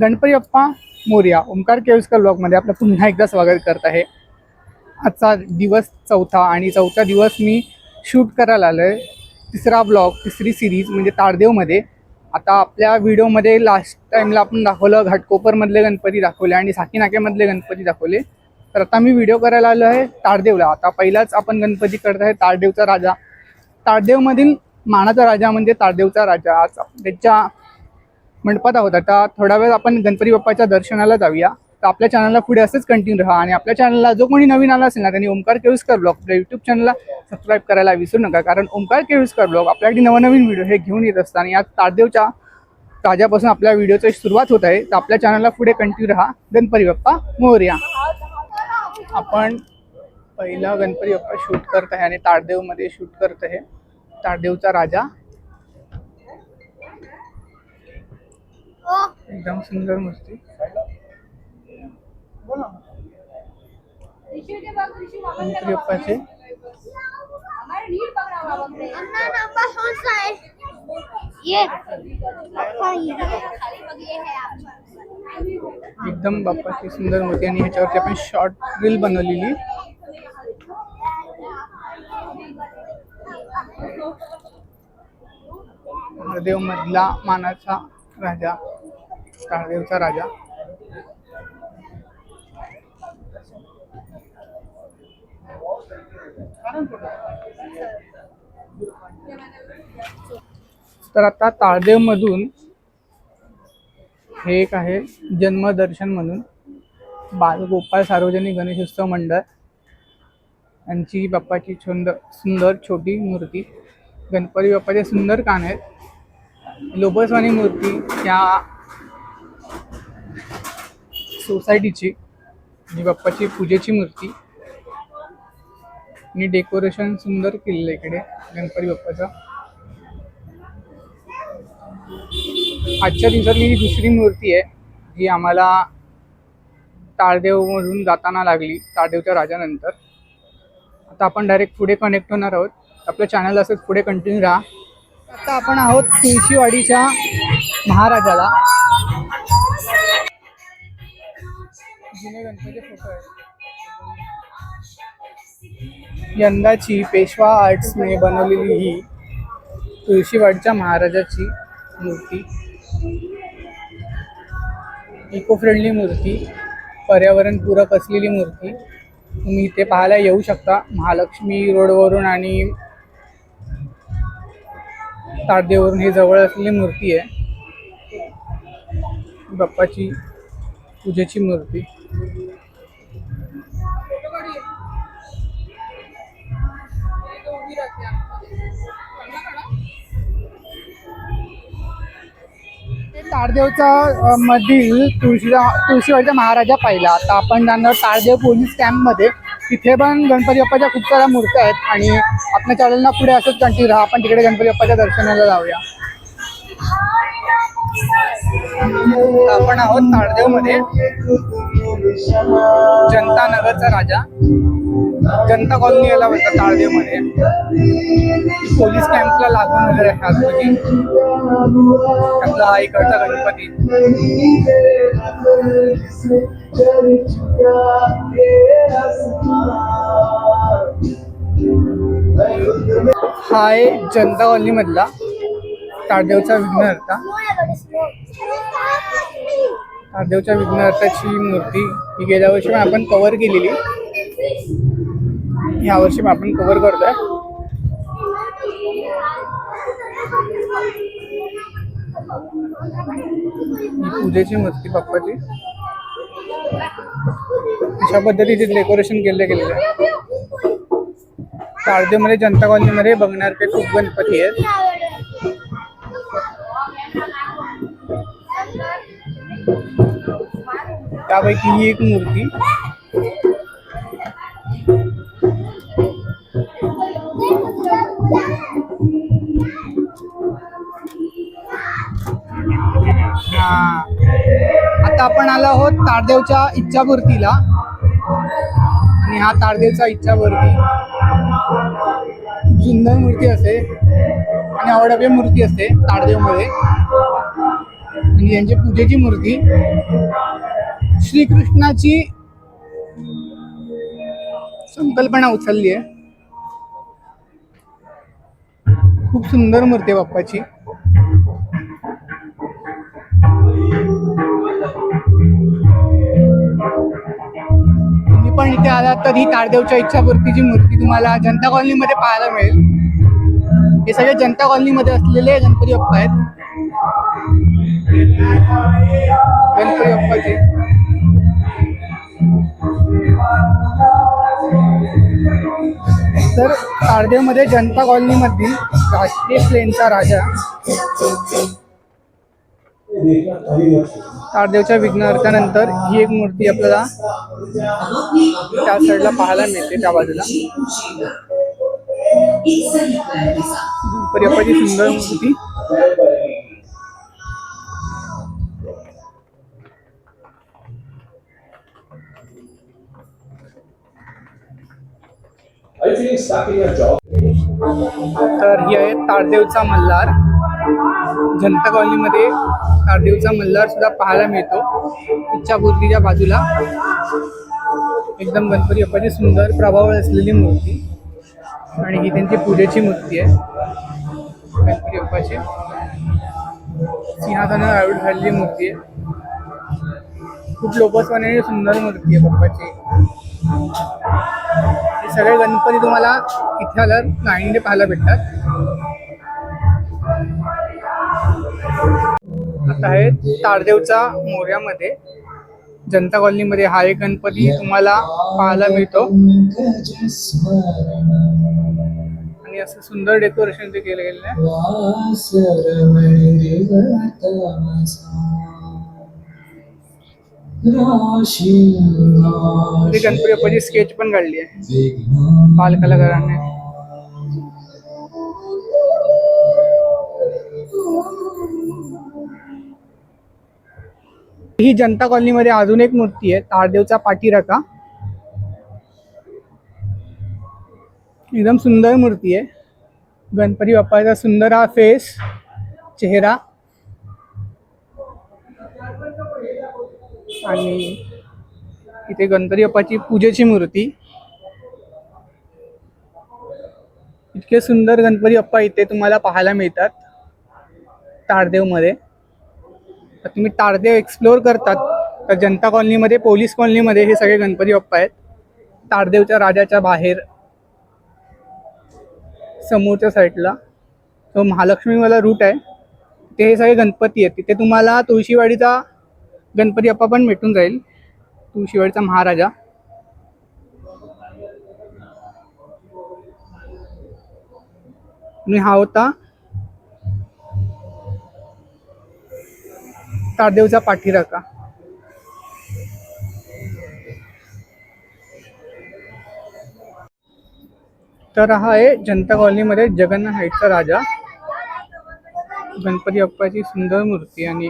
गणपती बाप्पा मोर्या ओंकार केळुसकर ब्लॉगमध्ये आपलं पुन्हा एकदा स्वागत करत आहे. आजचा दिवस चौथा आणि चौथा दिवस मी शूट करायला आलो आहे तिसरा ब्लॉग तिसरी सिरीज म्हणजे ताडदेवमध्ये आता आपल्या व्हिडिओमध्ये लास्ट टाईमला आपण दाखवलं घाटकोपरमधले गणपती दाखवले आणि साकीनाक्यामधले गणपती दाखवले. तर आता मी व्हिडिओ करायला आलो आहे ताडदेवला आता पहिलाच आपण गणपती करत आहे ताडदेवचा राजा. ताडदेवमधील मानाचा राजा म्हणजे ताडदेवचा राजा. आज त्याच्या मंडपात आहोत. आता थोडा वेळ आपण गणपती बाप्पाच्या दर्शनाला जाऊया. तर आपल्या चॅनलला पुढे असंच कंटिन्यू राहा आणि आपल्या चॅनलला जो कोणी नवीन आला असेल ना त्यांनी ओंकार केळुसकर ब्लॉग आपल्या यूट्यूब चॅनलला सबस्क्राईब करायला विसरू नका. कारण ओंकार केळुसकर ब्लॉग आपल्याकडे नवनवीन व्हिडिओ हे घेऊन येत असतात आणि या तारदेवच्या ताज्यापासून आपल्या व्हिडिओची सुरुवात होत आहे. तर आपल्या चॅनलला पुढे कंटिन्यू राहा. गणपती बाप्पा मोर्या. आपण पहिला गणपती बाप्पा शूट करत आहे आणि तारदेवमध्ये शूट करत आहे. तारदेवचा राजा एकदम सुंदर है ये एकदम बाप्पाची सुंदर मूर्ती आणि ह्याच्यावरती आपण शॉर्ट रील बनवलेली. महादेव मधला मानाचा राजा काळदेवचा राजा. तर आता ताळदेव मधून हे एक आहे जन्मदर्शन म्हणून. बालगोपाळ सार्वजनिक गणेशोत्सव मंडळ. यांची बाप्पाची छंद सुंदर छोटी मूर्ती. गणपती बाप्पाचे सुंदर कान आहेत. लोबसवाणी मूर्ती ह्या सोसायटीची जी बाप्पाची पूजेची मूर्ती आणि डेकोरेशन सुंदर केलेलं इकडे गणपती बाप्पाचं. आजच्या दिवसातली ही दुसरी मूर्ती आहे जी आम्हाला ताळदेवमधून जाताना लागली ताळदेवच्या राजानंतर. आता आपण डायरेक्ट पुढे कनेक्ट होणार आहोत. आपलं चॅनल असंच पुढे कंटिन्यू राहा. आता आपण आहोत तुळशीवाडीच्या महाराजाला. जुने गणपती फोटो आहे यंदाची पेशवा आर्ट्सने बनवलेली ही तुळशीवाडीच्या महाराजाची मूर्ती. इको फ्रेंडली मूर्ती पर्यावरणपूरक असलेली मूर्ती. तुम्ही इथे पाहायला येऊ शकता. महालक्ष्मी रोडवरून आणि ताडदेवरून ही जवळ असलेली मूर्ती आहे. बाप्पाची पूजेची मूर्ती. ताडदेवचा मधील तुळशीचा तुळशीवाडीचा महाराजा पाहिला. आता आपण जाणार ताळदेव पोलीस कॅम्पमध्ये. तिथे पण गणपती बाप्पाच्या खूप साऱ्या मूर्त्या आहेत आणि आपल्या चॅनलना पुढे असंच कंटिन्यू राहा. आपण तिकडे गणपती बाप्पाच्या दर्शनाला जाऊया. आपण आहोत तारदेवमध्ये जनता नगरचा राजा. जनता कॉलनी याला बोलतात ताळदेवमध्ये पोलीस कॅम्पला लागून वगैरे आहे म्हणजे. त्यातला हा इकडचा गणपती. हा आहे जनता कॉलनी मधला ताळदेवचा विघ्नहर्ता. ताळदेवच्या विघ्नहर्ताची मूर्ती ही गेल्या वर्षी पण आपण कव्हर केलेली. ह्या वर्षी पण आपण कव्हर करतोय. पूजेची मूर्ती बाप्पाची. अशा पद्धतीचे डेकोरेशन केले गेलेलं आहे. ताळदेवमध्ये जनता कॉलनीमध्ये बघण्यासारखे खूप गणपती आहेत. त्यापैकी ही एक मूर्ती. हा. आता आपण आलो आहोत तारदेवच्या इच्छापूर्तीला आणि हा तारदेवचा इच्छापूर्ती सुंदर मूर्ती असते आणि आवडव्य मूर्ती असते ताडदेवमध्ये. आणि यांची पूजेची मूर्ती श्रीकृष्णाची संकल्पना उचलली आहे. खूप सुंदर मूर्ती आहे बाप्पाची. इथे आलात तर ही तारदेवच्या इच्छापूर्तीची मूर्ती तुम्हाला जनता कॉलनीमध्ये पाहायला मिळेल. हे सगळे जनता कॉलनीमध्ये असलेले गणपती बाप्पा आहेत. गणपती बाप्पाचे. तर तारदेवमध्ये जनता कॉलनीमधील राष्ट्रीय प्लेनचा राजा. तारदेवच्या विघ्नहर्त्यानंतर ही एक मूर्ती आपल्याला त्या साईडला पाहायला मिळते त्या बाजूला. गणपती सुंदर मूर्ती. तर ही आहे तारदेवचा मल्हार जनता कॉलनीमध्ये तारदेवचा मल्हार सुद्धा पाहायला मिळतो. इच्छापूर्तीच्या बाजूला. एकदम गणपती बाप्पाची सुंदर प्रभाव असलेली मूर्ती. आणि ही त्यांची पूजेची मूर्ती आहे. गणपती बाप्पाची. सिंहासनावर आयुड झालेली मूर्ती आहे. खूप लोकसवाने सुंदर मूर्ती आहे बाप्पाची. हे सगळे गणपती तुम्हाला इथे आल्यावर लाईनने पाहायला भेटतात. आता आहे तारदेवचा मोऱ्यामध्ये जनता कॉलनीमध्ये हा एक गणपती तुम्हाला पाहायला मिळतो. आणि असं सुंदर डेकोरेशन ते केलं गेलेलं आहे. गणपती बाप्पाची स्केच पण काढली आहे. बालकलाकारांनी ही जनता कॉलनीमध्ये अजून एक मूर्ती आहे तारदेवचा पाठीरका. एकदम सुंदर मूर्ती आहे. गणपती बाप्पाचा सुंदर हा फेस चेहरा. आणि इथे गणपती बाप्पाची पूजेची मूर्ती. इतके सुंदर गणपती बाप्पा इथे तुम्हाला पाहायला मिळतात तारदेवमध्ये. तर तुम्ही तारदेव एक्सप्लोअर करतात. तर जनता कॉलनीमध्ये पोलीस कॉलनीमध्ये हे सगळे गणपती बाप्पा आहेत. तारदेवच्या राजाच्या बाहेर समोरच्या साईडला तो महालक्ष्मीवाला रूट आहे. ते हे सगळे गणपती आहेत. तिथे तुम्हाला तुळशीवाडीचा गणपती बाप्पा पण भेटून जाईल. तुळशीवाडीचा महाराजा. आणि हा होता. तारदेवचा पाठीराखा तर हा आहे जनता कॉलनीमध्ये जगन्नाथ हाईटचा राजा. गणपती अप्पाची सुंदर मूर्ती आणि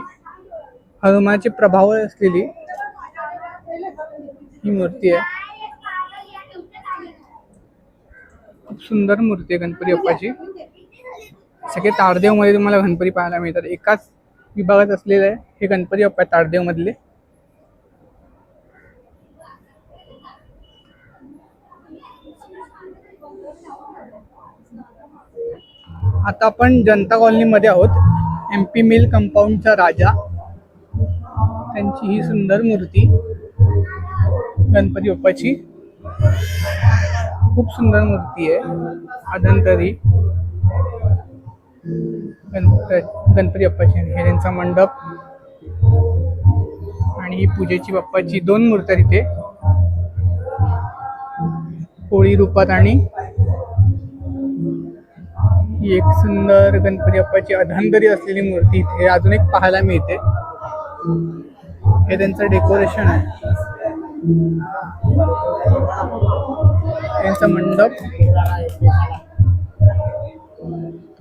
हनुमानाची प्रभाव असलेली ही मूर्ती आहे. खूप सुंदर मूर्ती आहे गणपती अप्पाची सगळे तारदेवमध्ये तुम्हाला गणपती पाहायला मिळतात. एकाच विभागात असलेलं आहे. हे गणपती बाप्पा ताडदेव मधले आता आपण जनता कॉलनीमध्ये आहोत. एम पी मिल कंपाऊंडचा राजा. त्यांची ही सुंदर मूर्ती गणपती बाप्पाची. खूप सुंदर मूर्ती आहे. अधंतरी गणपती बाप्पाची हे त्यांचा मंडप. आणि ही पूजेची बाप्पाची दोन मूर्त्या तिथे. पोळी रूपात आणि ही एक सुंदर गणपती बाप्पाची अधांतरी असलेली मूर्ती इथे अजून एक पाहायला मिळते. हे त्यांचं डेकोरेशन आहे. त्यांचा मंडप.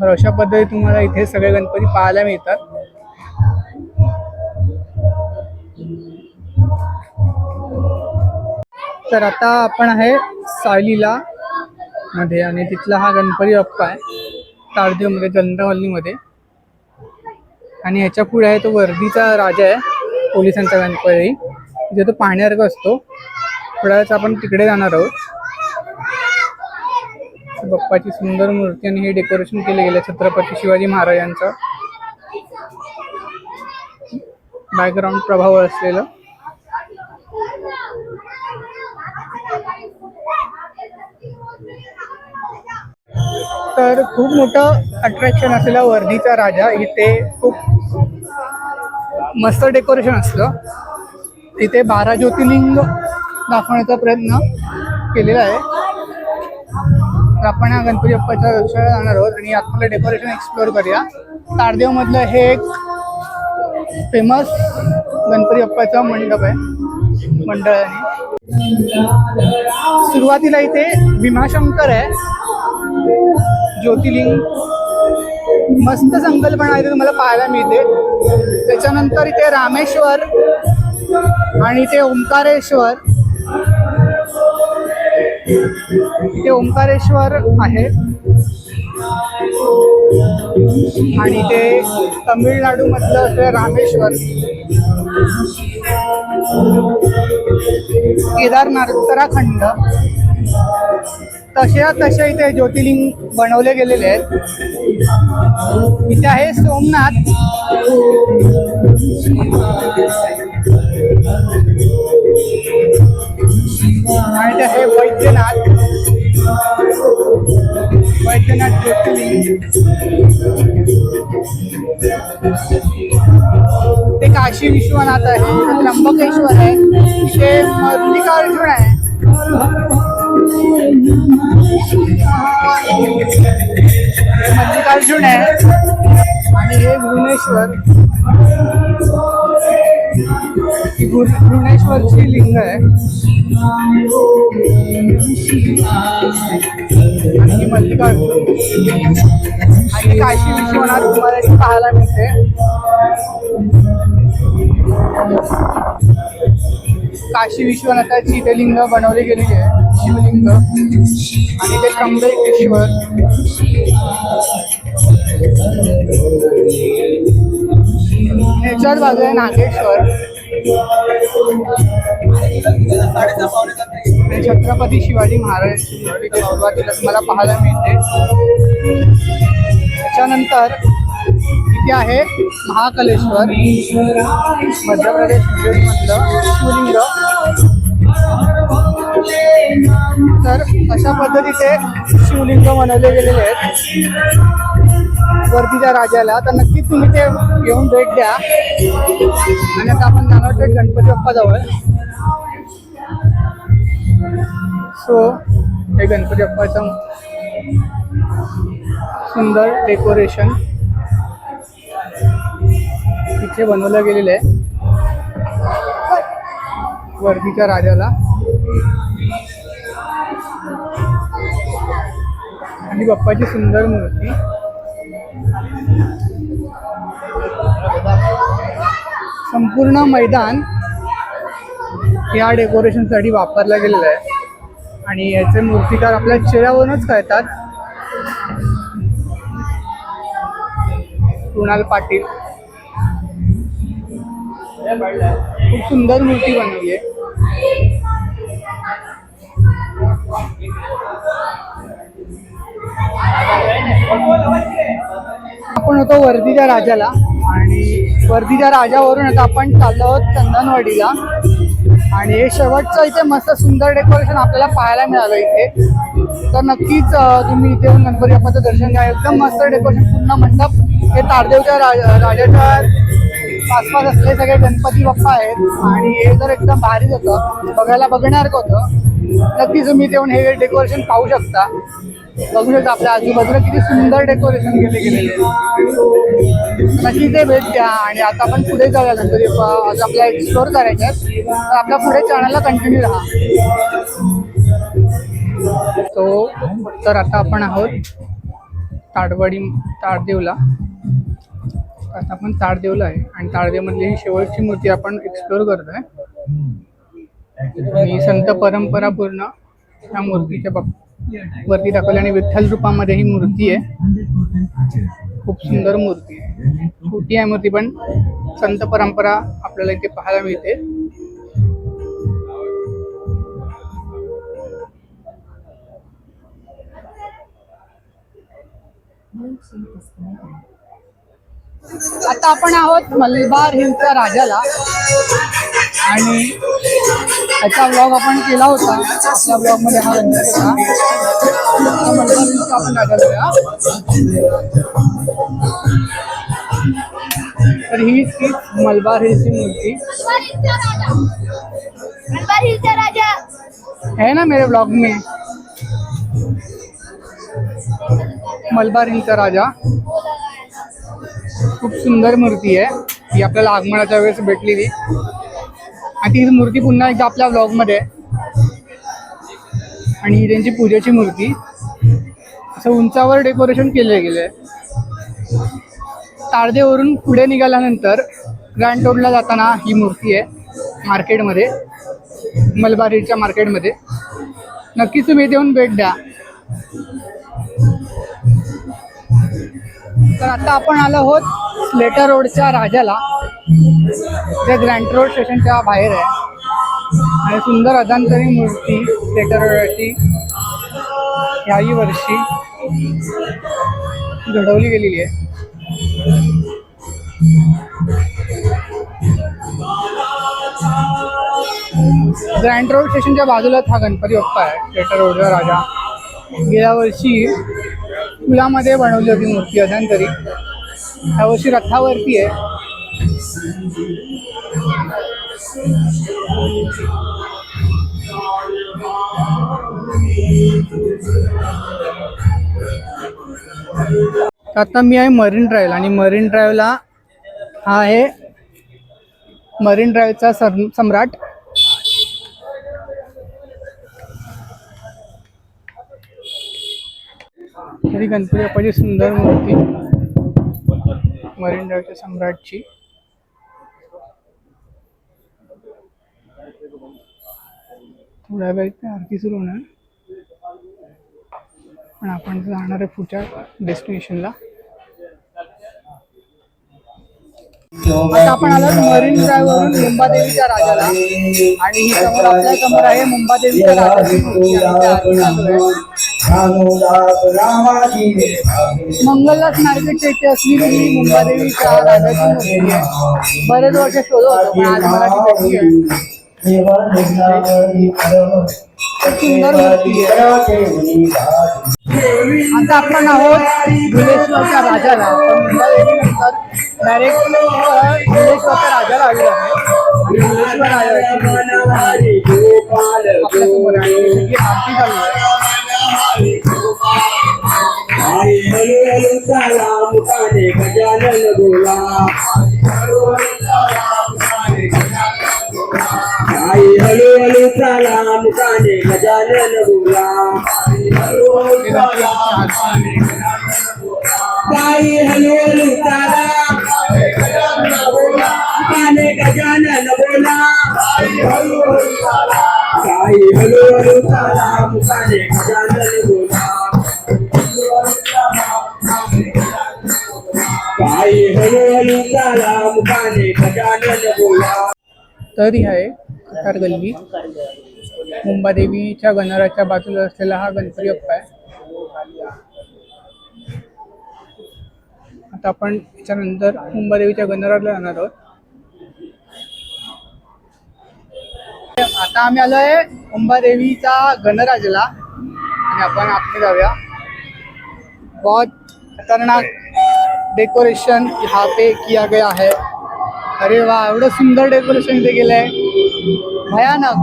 तर अशा पद्धती तुम्हाला इथे सगळे गणपती पाहायला मिळतात. तर आता आपण आहे सायलीला मध्ये आणि तिथला हा गणपती बाप्पा आहे तारदेवमध्ये जनता कॉलनीमध्ये आणि ह्याच्या पुढे आहे तो वर्दीचा राजा आहे पोलिसांचा गणपती. जे तो पाहण्यासारखा असतो. थोड्या वेळात आपण तिकडे जाणार आहोत. बाप्पाची सुंदर मूर्ती आणि हे डेकोरेशन केले गेले छत्रपती शिवाजी महाराजांचं. बॅकग्राऊंड प्रभाव असलेलं. तर खूप मोठं अट्रॅक्शन असलेला वर्धीचा राजा इथे खूप मस्त डेकोरेशन असतं इथे बारा ज्योतिर्लिंग दाखवण्याचा प्रयत्न केलेला आहे. तर आपण हा गणपती बाप्पाच्या दर्शनाला जाणार आहोत आणि आपलं डेकोरेशन एक्सप्लोअर करूया. तारदेवमधलं हे एक फेमस गणपती बाप्पाचा मंडप आहे मंडळाने सुरुवातीला इथे भीमाशंकर आहे ज्योतिर्लिंग. मस्त संकल्पना इथे तुम्हाला पाहायला मिळते. त्याच्यानंतर इथे रामेश्वर आणि इथे ओंकारेश्वर. इथे ओंकारेश्वर आहे. आणि ते तमिळनाडू मधलं असं रामेश्वर. केदारनाथ उत्तराखंड. तशा तशा इथे ज्योतिर्लिंग बनवले गेलेले आहेत. इथे आहे सोमनाथ. आणि हे वैद्यनाथ. वैद्यनाथ ज्योतिर्लिंग. ते काशी विश्वनाथ आहे त्र्यंबकेश्वर आहे. ते मल्लिकार्जुन आहे. मल्लिकार्जुन आहे. आणि हे भुवनेश्वर. भुवनेश्वरची लिंग आहे. आणि मल्लिकार्जुन आणि काशी विश्वनाथ तुम्हाला पाहायला मिळते. काशी विश्वनाथाची इथे लिंग बनवली गेलेली आहे. शिवलिंग. आणि ते कमलेश्वर. ह्याच्याच बाजू आहे नागेश्वर छत्रपती शिवाजी महाराजांची सुरुवातीला तुम्हाला पाहायला मिळते. त्याच्यानंतर इथे आहे महाकलेश्वर मध्य प्रदेश शिवलिंग. तर अशा पद्धतीचे शिवलिंग बनवले गेलेले आहेत. वर्धीच्या राजाला तर नक्कीच तुम्ही ते घेऊन भेट द्या. आणि आता आपण जाणार आहोत गणपती बाप्पा जवळ सो हे गणपती बाप्पाचं सुंदर डेकोरेशन इथे बनवलं गेलेलं आहे. वर्धीच्या राजाला. आणि बाप्पाची सुंदर मूर्ती. संपूर्ण मैदान या डेकोरेशनसाठी वापरलं गेलेलं आहे. आणि याचे मूर्तिकार आपल्या चेहऱ्यावरूनच कळतात. कृणाल पाटील. खूप सुंदर मूर्ती बनवली आहे. आपण होतो वर्दीच्या राजाला आणि वर्धीच्या राजावरून आता आपण चाललो आहोत चंदनवाडीला. आणि हे शेवटचं इथे मस्त सुंदर डेकोरेशन आपल्याला पाहायला मिळालं इथे. तर नक्कीच तुम्ही इथे येऊन गणपती बाप्पाचं दर्शन घ्या. एकदम मस्त डेकोरेशन पूर्ण मंडप. हे तारदेवच्या राजा राजाच्या आसपास असले सगळे गणपती बाप्पा आहेत. आणि हे जर एकदम भारीच होतं बघायला बघण्यासारखं होतं? नक्कीच तुम्ही इथे येऊन हे डेकोरेशन पाहू शकता. बघू शकता आपल्या आजूबाजूला किती सुंदर डेकोरेशन केले गेलेले आहे नक्की ते भेट द्या आणि आता आपण पुढे जाऊया गणपती बाप्पा आज आपल्याला एक्सप्लोर करायचे आहेत तर आपल्या पुढे चॅनलला कंटिन्यू राहा. तो तर आता आपण आहोत ताडवाडी ताडदेवला. आता आपण ताडदेवला आहे आणि ताडदेवमधली ही शेवटची मूर्ती आपण एक्सप्लोर करतोय. आणि संत परंपरा पूर्ण ह्या मूर्तीच्या बाब वरती दाखवली आणि विठ्ठल रूपामध्ये ही मूर्ती आहे. खूप सुंदर मूर्ती आहे. छोटी आहे मूर्ती पण संत परंपरा आपल्याला इथे पाहायला मिळते. आता आपण आहोत मलबार हिलच्या राजाला. आणि त्याचा ब्लॉग आपण केला होता. आपल्या ब्लॉगमध्ये हा होता मलबार आपण तर ही तीच मलबार हिलची मूर्ती. मलबार हिलचा राजा है ना मेरे ब्लॉग में? मलबार हिलचा राजा. खूप सुंदर मूर्ती आहे. ही आपल्याला आगमनाच्या वेळेस भेटलेली. आणि ती मूर्ती पुन्हा एकदा आपल्या ब्लॉगमध्ये आहे आणि ही त्यांची पूजेची मूर्ती. असं उंचावर डेकोरेशन केलं गेले. तारदेवरून पुढे निघाल्यानंतर ग्रँड रोडला जाताना ही मूर्ती आहे मार्केटमध्ये मलबारीच्या मार्केटमध्ये नक्कीच तुम्ही येऊन भेट द्या. तर आता आपण आलो आहोत स्लेटर रोडच्या राजाला. जे ग्रँड रोड स्टेशनच्या बाहेर आहे. आणि सुंदर अजांतरी मूर्ती स्लेटर रोडची. ह्याही वर्षी घडवली गेलेली आहे. ग्रँड रोड स्टेशनच्या बाजूलाच हा गणपती बाप्पा आहे. स्लेटर रोडचा राजा. गेल्या वर्षी फुलामध्ये बनवली होती मूर्ती अजांतरी ह्या वर्षी रथावरती आहे. आता मी आहे मरीन ड्राईव्ह आणि मरीन ड्राईव्हला हा आहे मरीन ड्राईव्हचा सर सम्राट. तरी गणपती बाप्पाची सुंदर मूर्ती मरीन ड्राईव्हच्या सम्राटची. थोड्या वेळ आरती सुरू होणार. पण आपण जाणार आहे पुढच्या डेस्टिनेशनला. आता आपण आलो मरीन ड्राईव्ह वरून मुंबादेवीच्या राजाला. आणि ही समोर आपल्यासमोर आहे मुंबादेवीच्या राजाची मंगलदास मार्केटच्या इथे असलेली ही मुंबादेवीच्या राजाची मूर्ती आहे. बरेच वर्ष शोधत होतो पण आज मराठी आहे. सुंदर मूर्ती आहे. आता आपण आहोत भुलेश्वरच्या राजाला. डायरेक्ट भुलेश्वरच्या राजाला आलेलो आहे आणि भुलेश्वर राजाची आपल्यासमोर आहे आणि त्याची आरती चालू आहे आई हळू हळू चाला मुकाने गजानन बोला आई हळू हळू चाला मुकाने गजानन बोला आई हळू हळू चाला मुकाने गजानन बोला. चाला गजानन बोला. हळूहळू चाला मुखाने गजानन बोला. तर ही आहे कतार गल्ली. मुंबादेवीच्या गणराच्या बाजूला असलेला हा गणपती अप्पा आहे. आता आपण त्याच्यानंतर मुंबादेवीच्या गणराला जाणार आहोत. आता आम्ही आलोय अंबादेवीचा गणराजला. आणि आपण आतमध्ये जाऊया. बहुत खतरनाक डेकोरेशन यहाँ पे किया गया है अरे वा एवढं सुंदर डेकोरेशन इथे केलंय. भयानक.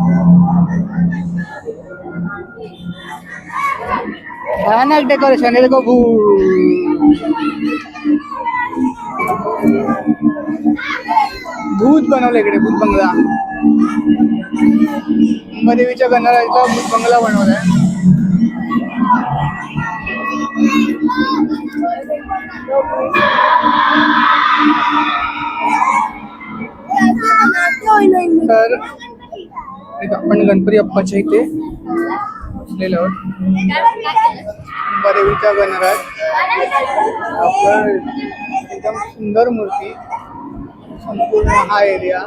भयानक डेकोरेशन हे देखो भूत बनवलं इकडे भूत बंगला. देवीच्या गणराजला बंगला बंगला आहे तर आपण गणपती अप्पाच्या इथे बसलेलो आहोत. गणराज आपण एकदम सुंदर मूर्ती. संपूर्ण हा एरिया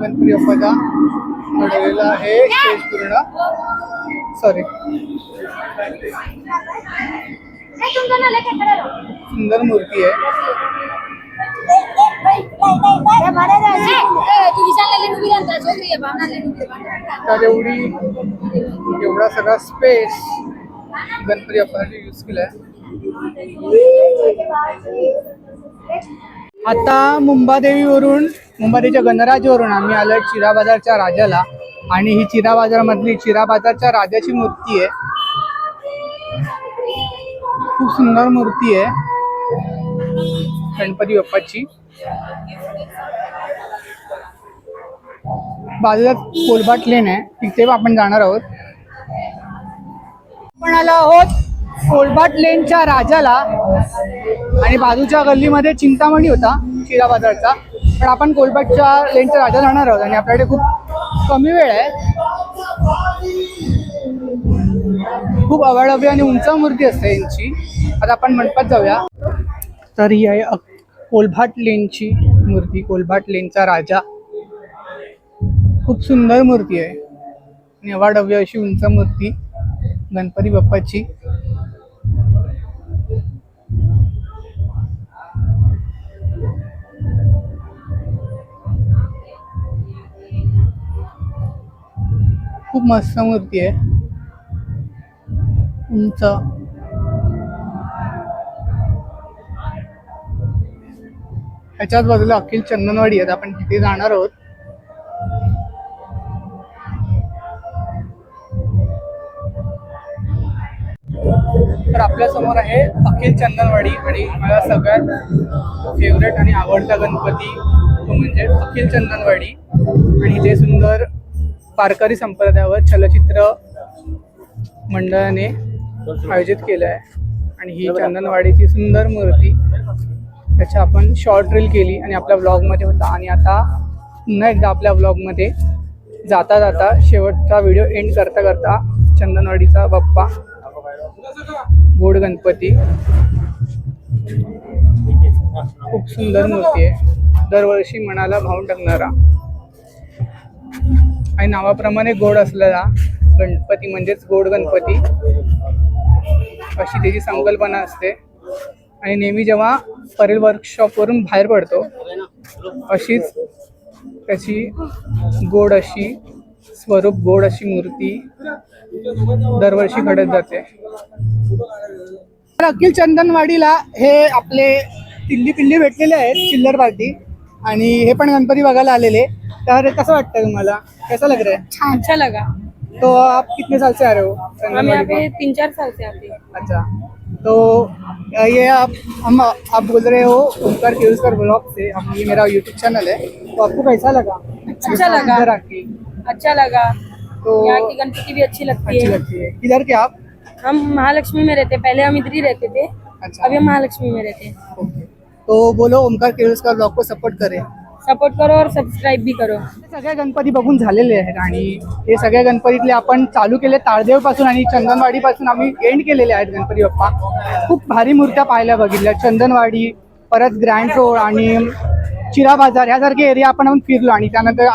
गणपती बाप्पाचा घडवलेला आहे. स्टेज पूर्ण. सॉरी सुंदर मूर्ती आहे. तर एवढी एवढा सगळा स्पेस गणपती बाप्पासाठी यूज केलाय. आता मुंबादेवीवरून मुंबादेवीच्या गणराजवरून आम्ही आलो चिरा बाजारच्या राजाला. आणि ही चिरा बाजारमधली चिरा बाजारच्या राजाची मूर्ती आहे. खूप सुंदर मूर्ती आहे. गणपती बाप्पाची. बाजूला कोलबाट लेन आहे. तिथे आपण जाणार आहोत. आपण आलो आहोत. कोलबाट लेनच्या राजाला आणि बाजूच्या गल्लीमध्ये चिंतामणी होता शिरा बाजारचा पण आपण कोलबाटच्या लेनच्या राजा जाणार आहोत आणि आपल्याकडे खूप कमी वेळ आहे. खूप अवाढव्य आणि उंच मूर्ती असते यांची. आता आपण मंडपात जाऊया. तर ही आहे कोलभाट लेनची मूर्ती कोलभाट लेनचा राजा. खूप सुंदर मूर्ती आहे. आणि अवाढव्य अशी उंच मूर्ती गणपती बाप्पाची. खूप मस्त मूर्ती आहे. उंच. ह्याच्याच बाजूला अखिल चंदनवाडी आहेत. आपण तिथे जाणार आहोत. तर आपल्यासमोर आहे अखिल चंदनवाडी आणि मला सगळ्यात फेवरेट आणि आवडता गणपती तो म्हणजे अखिल चंदनवाडी. आणि इथे सुंदर पारकरी संप्रदायावर चलचित्र मंडळाने आयोजित केलं आहे. आणि ही चंदनवाडीची सुंदर मूर्ती त्याची आपण शॉर्ट रील केली आणि आपल्या ब्लॉगमध्ये होता. आणि आता पुन्हा एकदा आपल्या ब्लॉगमध्ये जाता जाता शेवटचा व्हिडिओ एंड करता करता चंदनवाडीचा बाप्पा गोड गणपती. खूप सुंदर मूर्ती आहे. दरवर्षी मनाला भावून टाकणारा. आणि नावाप्रमाणे गोड असलेला गणपती म्हणजेच गोड गणपती. अशी त्याची संकल्पना असते. आणि नेहमी जेव्हा परेल वर्कशॉपवरून बाहेर पडतो अशीच त्याची गोड अशी स्वरूप गोड अशी मूर्ती दरवर्षी घडत जाते. तर अखिल चंदनवाडीला हे आपले पिल्ली पिल्ली भेटलेले आहेत चिल्लर पार्टी. आणि हे पण गणपती बघायला आलेले तर कसं वाटतं तुम्हाला? कैसा लग रहा है? अच्छा लगा। तो आप कितने साल से आ रहे हो? हम यहाँ पे? तीन चार साल से आते हैं। अच्छा। तो ये आप हम आप बोल रहे हो ओमकार केवलकर ब्लॉग से। हम ये मेरा यूट्यूब चैनल है। तो आपको कैसा लगा? अच्छा लगा। इधर आके। अच्छा लगा। तो यहाँ की गणपति भी अच्छी लगती अच्छी है। लगती है। किधर के आप? हम महालक्ष्मी में रहते पहले हम इधर ही रहते थे। अच्छा। अभी हम महालक्ष्मी में रहते हैं। तो बोलो ओमकार केवलकर ब्लॉग को सपोर्ट करें। सपोर्ट करो और सबस्क्राईब भी करो. हे गणपती बघून झालेले आहेत आणि हे सगळ्या गणपतीतले आपण चालू केले ताळदेवपासून आणि चंदनवाडी पासून आम्ही एंड केलेले आहेत गणपती बाप्पा. खूप भारी मूर्त्या पाहायला बघितल्या. चंदनवाडी परत ग्रँड रोड आणि चिरा बाजार ह्यासारखे एरिया आपण आपण फिरलो आणि त्यानंतर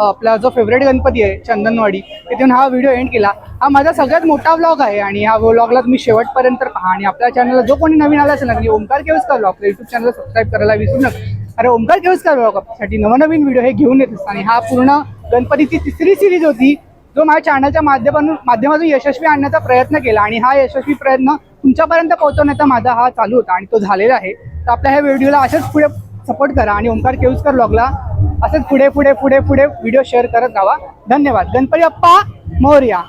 आपला जो फेवरेट गणपती आहे चंदनवाडी तिथून हा व्हिडिओ एंड केला. हा माझा सगळ्यात मोठा व्लॉग आहे आणि ह्या व्लॉगला तुम्ही शेवटपर्यंत पहा आणि आपल्या चॅनलला जो कोणी नवीन आला असेल ना Omkar Omkar Kevaskar blog YouTube channel subscribe करायला विसरू नका. अरे ओमकार केवसकर ब्लॉगसाठी नवनवीन व्हिडिओ हे घेऊन येत असतात. आणि हा पूर्ण गणपतीची तिसरी सिरीज होती जो माझ्या चॅनलच्या माध्यमातून माध्यमातून यशस्वी आणण्याचा प्रयत्न केला. आणि हा यशस्वी प्रयत्न तुमच्यापर्यंत पोहोचवण्याचा माझा हा चालू होता आणि तो झालेला आहे. तर आपल्या ह्या व्हिडिओला असेच पुढे सपोर्ट करा आणि ओमकार केवसकर ब्लॉगला असंच पुढे पुढे पुढे पुढे व्हिडिओ शेअर करत राहा. धन्यवाद. गणपती अप्पा मोरया.